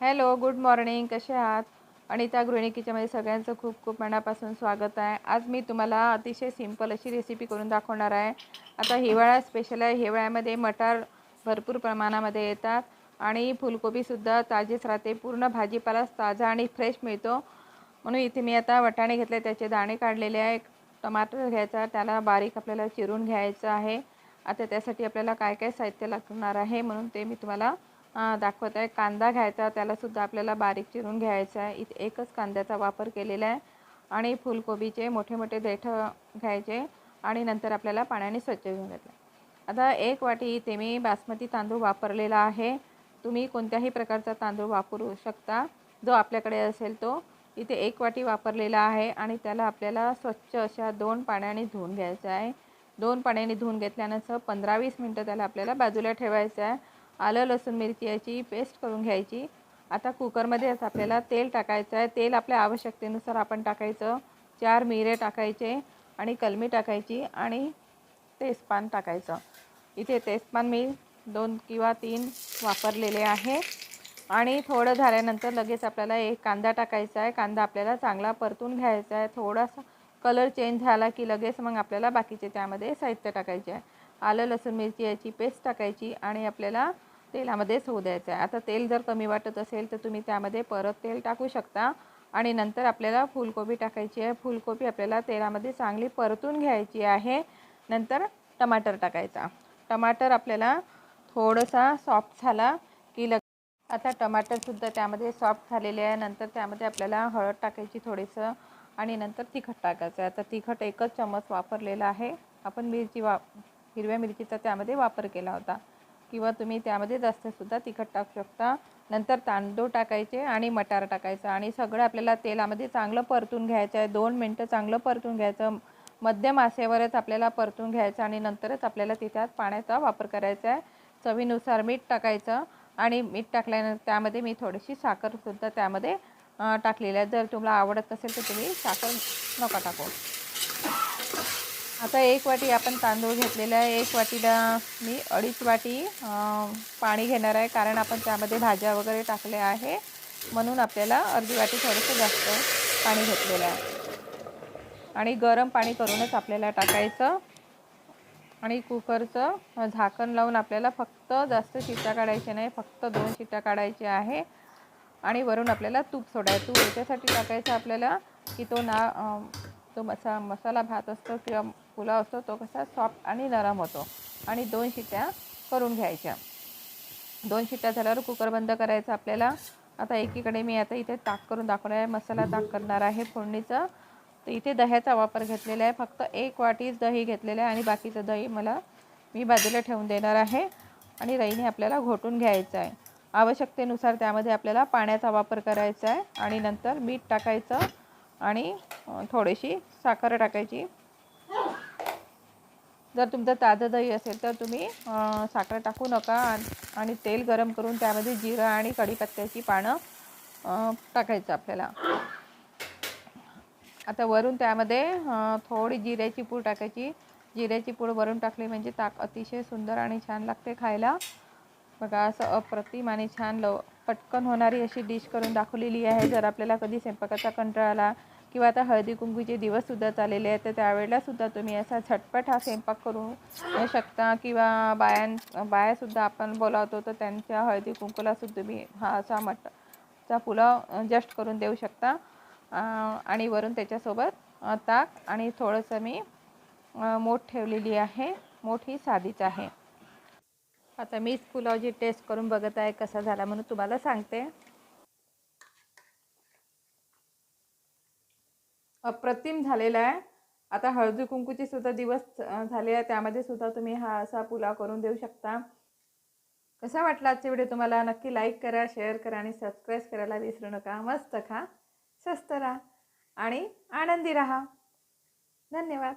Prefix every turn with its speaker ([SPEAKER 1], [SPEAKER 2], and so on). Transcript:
[SPEAKER 1] Hello good morning. कसे आहात? अनिता गृहिणी किचनमध्ये सगळ्यांचं खूप खूप मनापासून स्वागत आहे. आज मी तुम्हाला अतिशय सिंपल अशी रेसिपी करून दाखवणार आहे. आता हिवाळा स्पेशल आहे. हिवाळ्यामध्ये मटार भरपूर प्रमाणामध्ये येतात आणि फुलकोबीसुद्धा ताजीच राहते. पूर्ण भाजीपाला ताजा आणि फ्रेश मिळतो. म्हणून इथे मी आता वटाणे घेतले त्याचे दाणे काढलेले आहे टमाटर घ्यायचा त्याला बारीक आपल्याला चिरून घ्यायचं आहे. आता त्यासाठी आपल्याला काय काय साहित्य लागणार आहे? म्हणून ते मी तुम्हाला दाखवत आहे कांदा घ्यायचा त्यालासुद्धा आपल्याला बारीक चिरून घ्यायचा आहे. इथे एकच कांद्याचा वापर केलेला आहे. आणि फुलकोबीचे मोठे मोठे देठं घ्यायचे आणि नंतर आपल्याला पाण्याने स्वच्छ घेऊन घेतलं आता एक वाटी इथे मी बासमती तांदूळ वापरलेला आहे. तुम्ही कोणत्याही प्रकारचा तांदूळ वापरू शकता. जो आपल्याकडे असेल तो. इथे एक वाटी वापरलेला आहे आणि त्याला आपल्याला स्वच्छ अशा दोन पाण्याने धुवून घ्यायचं आहे. दोन पाण्याने धुवून घेतल्यानंतर पंधरा वीस मिनटं त्याला आपल्याला बाजूला ठेवायचं आहे. आलं लसूण मिरची याची पेस्ट करून घ्यायची. आता कुकरमध्येच आपल्याला तेल टाकायचं आहे. तेल आपल्या आवश्यकतेनुसार आपण टाकायचं. चार मिरे टाकायचे आणि कलमी टाकायची आणि तेजपान टाकायचं. इथे तेजपान मी दोन किंवा तीन वापरलेले आहे. आणि थोडं झाल्यानंतर लगेच आपल्याला एक कांदा टाकायचा आहे. कांदा आपल्याला चांगला परतून घ्यायचा आहे. थोडासा कलर चेंज झाला की लगेच मग आपल्याला बाकीचे त्यामध्ये साहित्य टाकायचे आहे. आलं लसूण मिरची याची पेस्ट टाकायची आणि आपल्याला तेलामध्येच होऊ द्यायचं आहे. आता तेल जर कमी वाटत असेल तर तुम्ही त्यामध्ये परत तेल टाकू शकता. आणि नंतर आपल्याला फुलकोबी टाकायची आहे. फुलकोबी आपल्याला तेलामध्ये चांगली परतून घ्यायची आहे. नंतर टमाटर टाकायचा. टमाटर आपल्याला थोडासा सॉफ्ट झाला की लग आता टमाटरसुद्धा त्यामध्ये सॉफ्ट झालेले आहे. नंतर त्यामध्ये आपल्याला हळद टाकायची थोडंसं. आणि नंतर तिखट टाकायचं आहे. आता तिखट एकच चमच वापरलेला आहे. आपण मिरची वा हिरव्या मिरचीचा त्यामध्ये वापर केला होता. किंवा तुम्ही त्यामध्ये जास्तसुद्धा तिखट टाकू शकता. नंतर तांदूळ टाकायचे आणि मटार टाकायचं आणि सगळं आपल्याला तेलामध्ये चांगलं परतून घ्यायचं आहे. दोन मिनटं चांगलं परतून घ्यायचं. मध्यम आसेवरच आपल्याला परतून घ्यायचं आणि नंतरच आपल्याला तिच्यात पाण्याचा वापर करायचा आहे. चवीनुसार मीठ टाकायचं आणि मीठ टाकल्यानंतर त्यामध्ये मी थोडीशी साखरसुद्धा त्यामध्ये टाकलेली आहे. जर तुम्हाला आवडत नसेल तर तुम्ही साखर नका टाकू. आता एक वाटी आपण तांदूळ घेतलेला आहे. एक वाटीला मी अडीच वाटी पाणी घेणार आहे कारण आपण त्यामध्ये भाज्या वगैरे टाकल्या आहे. म्हणून आपल्याला अर्धी वाटी थोडंसं जास्त पाणी घेतलेलं आहे. आणि गरम पाणी करूनच आपल्याला टाकायचं. आणि कुकरचं झाकण लावून आपल्याला फक्त जास्त शिट्ट्या काढायच्या नाही फक्त दोन शिट्ट्या काढायच्या आहे. आणि वरून आपल्याला तूप सोडायचं. तूप याच्यासाठी टाकायचं आपल्याला की तो ना तो मसा मसाला भात असतो किंवा पुलाव असतो तो कसा सॉफ्ट आणि नरम होतो. आणि दोन शिट्या करून घ्यायच्या. दोन शिट्ट्या झाल्यावर कुकर बंद करायचं आपल्याला. आता एकीकडे मी आता इथे ताक करून दाखवणार आहे मसाला ताक करणार आहे फोडणीचं. तर इथे दह्याचा वापर घेतलेला आहे. फक्त एक वाटीच दही घेतलेलं आहे आणि बाकीचं दही मला मी बाजूला ठेवून देणार आहे. आणि रईने आपल्याला घोटून घ्यायचं आहे. आवश्यकतेनुसार त्यामध्ये आपल्याला पाण्याचा वापर करायचा आहे. आणि नंतर मीठ टाकायचं आणि थोडीशी साखर टाकायची. जर तुमचं ताजं दही असेल तर तुम्ही साखर टाकू नका आणि तेल गरम करून त्यामध्ये जिरं आणि कढीपत्त्याची पानं टाकायचं आपल्याला. आता वरून त्यामध्ये थोडी जिऱ्याची पूड टाकायची. जिऱ्याची पूड वरून टाकली म्हणजे ताक अतिशय सुंदर आणि छान लागते खायला. बघा असं अप्रतिम आणि छान लव पटकन होणारी अशी डिश करून दाखवलेली आहे. जर आपल्याला कधी स्वयंपाकाचा कंटाळा आला किंवा आता हळदी कुंकूचे दिवससुद्धा चाललेले आहेत तर त्यावेळेलासुद्धा तुम्ही असा झटपट हा स्वयंपाक करू शकता किंवा बायां बायासुद्धा आपण बोलावतो तर त्यांच्या हळदी कुंकूलासुद्धा तुम्ही हा असा मटचा पुलाव जस्ट करून देऊ शकता. आणि वरून त्याच्यासोबत ताक आणि थोडंसं मी मोठ ठेवलेली आहे. मोठ ही साधीच आहे. आता मीच पुलावची टेस्ट करून बघत आहे कसा झाला म्हणून तुम्हाला सांगते. अप्रतिम झालेला आहे. आता हळदी कुंकूचे सुद्धा दिवस झाले आहे त्यामध्ये सुद्धा तुम्ही हा असा पुलाव करून देऊ शकता. कसा वाटला आजचा व्हिडिओ तुम्हाला? नक्की लाईक करा शेअर करा आणि सबस्क्राईब करायला विसरू नका. मस्त खा स्वस्त राहा आणि आनंदी राहा. धन्यवाद.